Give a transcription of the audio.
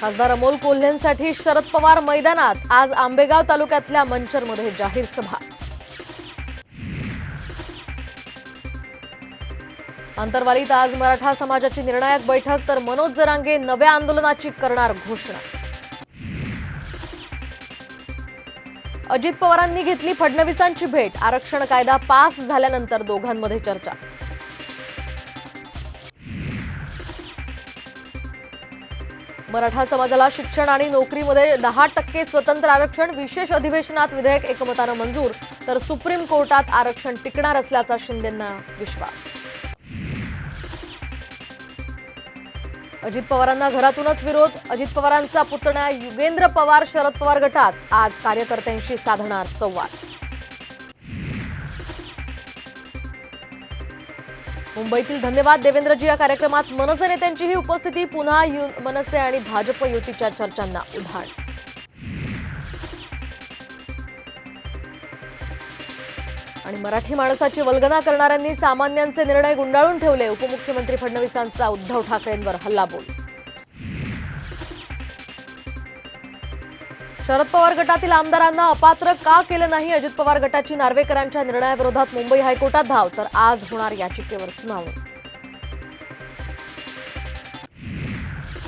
खासदार अमोल कोल्हेंसाठी शरद पवार मैदानात. आज आंबेगाव तालुक्यातल्या मंचरमध्ये जाहीर सभा. अंतरवालीत आज मराठा समाजाची निर्णायक बैठक तर मनोज जरांगे नव्या आंदोलनाची करणार घोषणा. अजित पवारांनी घेतली फडणवीसांची भेट. आरक्षण कायदा पास झाल्यानंतर दोघांमध्ये चर्चा. मराठा समाजाला शिक्षण आणि नोकरीमध्ये दहा टक्के स्वतंत्र आरक्षण विशेष अधिवेशनात विधेयक एकमतानं मंजूर तर सुप्रीम कोर्टात आरक्षण टिकणार असल्याचा शिंदेंना विश्वास. अजित पवारांना घरातूनच विरोध अजित पवारांचा पुतण्या युगेंद्र पवार शरद पवार गटात आज कार्यकर्त्यांशी साधणार संवाद. मुंबईतील धन्यवाद. देवेंद्रजी या कार्यक्रमात मनसे नेत्यांचीही उपस्थिती पुन्हा यु मनसे आणि भाजप युतीच्या चर्चांना उधाण. आणि मराठी माणसाची वल्गना करणाऱ्यांनी सामान्यांचे निर्णय गुंडाळून ठेवले. उपमुख्यमंत्री फडणवीसांचा उद्धव ठाकरेंवर हल्लाबोल. शरद पवार गटातील आमदारांना अपात्र का केलं नाही? अजित पवार गटाची नार्वेकरांच्या निर्णयाविरोधात मुंबई हायकोर्टात धाव तर आज होणार याचिकेवर सुनावणी.